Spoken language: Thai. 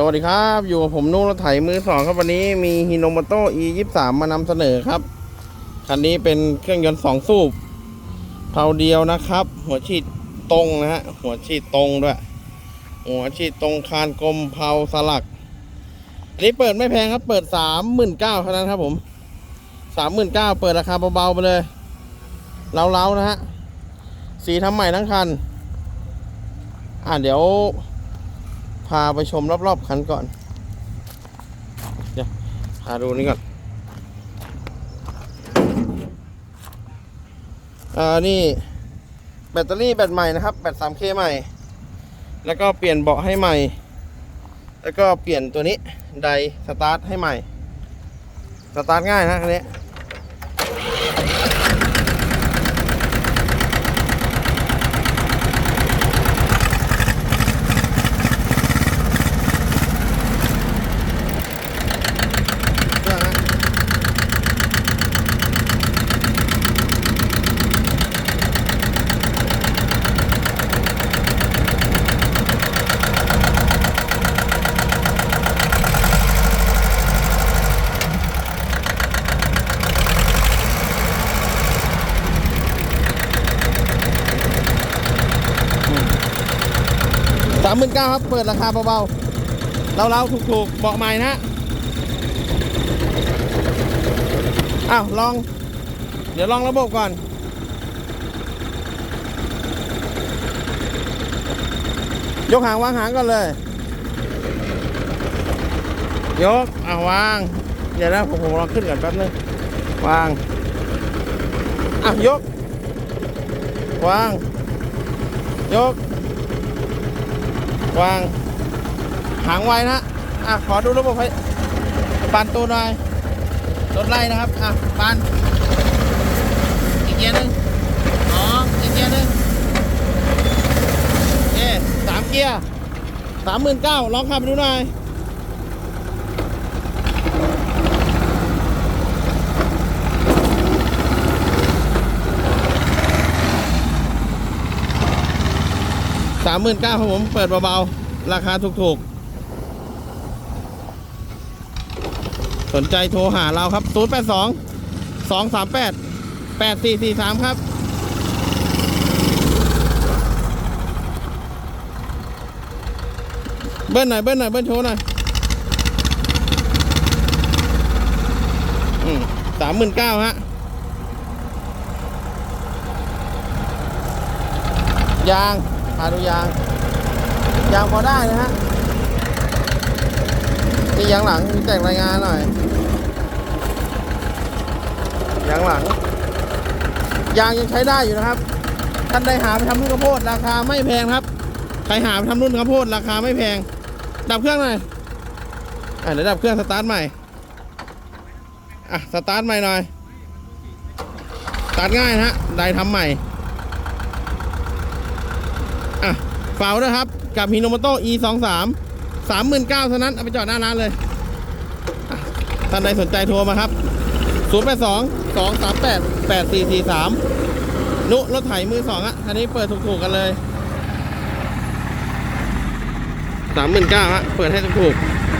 สวัสดีครับ อยู่กับผมนุ่งรถไถมือสองครับวันนี้มีฮิโนมโต e 2 3มานำเสนอครับ คันนี้เป็นเครื่องยนต์สองสูบเพาเดียวนะครับ หัวฉีดตรงนะฮะหัวฉีดตรงด้วย หัวฉีดตรงคานกลมเพาสลัก อันนี้เปิดไม่แพงครับ เปิดสามหมื่นเก้าเท่านั้นครับผมสามหมื่นเก้าเปิดราคาเบาๆไปเลยเล้าๆนะฮะสีทำใหม่ทั้งคัน อ่าเดี๋ยว พาไปชมรอบๆคันก่อน เดี๋ยวพาดูนี่ก่อนอ่านี่แบตเตอรี่แบตใหม่นะครับ แบต 3K ใหม่ แล้วก็เปลี่ยนเบาะให้ใหม่ แล้วก็เปลี่ยนตัวนี้ไดสตาร์ทให้ใหม่ สตาร์ทง่ายนะคันนี้ามหมื่นเก้าครับ เปิดราคาเบาๆเราๆถูกๆเบาะใหม่นะอ้าวลอง เดี๋ยวลองระบบก่อน ยกหางวางหางก่อนเลย ยกอ่าวาง เดี๋ยวนะผมผมลองขึ้นก่อนแป๊บนึง วางอะยก วาง ยก วางหางไวนะอะขอดูระบบไฟปันตัวหน่อยรถไล่นะครับอะปันอีกเกียร์หนึ่งสองอีกเกียร์หนึ่งเอ๊สามเกียร์สามหมื่นเก้าลองขับไปดูหน่อย สามหมื่นเก้าครับผมเปิดเบาๆ ราคาถูกๆ สนใจโทรหาเราครับ 082 238 8443 ครับ เบิ้ลหน่อยเบิ้ลหน่อยเบิ้ลโชว์หน่อยสามหมื่นเก้าฮะยาง พาดูยาง ยางพอได้นะฮะนี่ยางหลังมีแต่งรายงานหน่อย ยางหลัง ยางยังใช้ได้อยู่นะครับ ท่านได้หาไปทำรุ่นข้าวโพดราคาไม่แพงครับ ใครหาไปทำรุ่นข้าวโพดราคาไม่แพง ดับเครื่องหน่อย อะเดี๋ยวดับเครื่องสตาร์ทใหม่ อะสตาร์ทใหม่หน่อย สตาร์ทง่ายนะฮะ ได้ทำใหม่ เปล่ากไว้ด้วยครับ กับฮิโนโมโต e 2 3สามหมื่นเก้าเท่านั้น เอาไปจอดหน้าร้านเลย ท่านใดสนใจโทรมาครับ 0 8 2 2 3 8 8 4 4 3 นุรถไถมือสองอะคันนี้เปิดถูกๆกันเลยสามหมื่นเก้าฮะเปิดให้ถูกๆ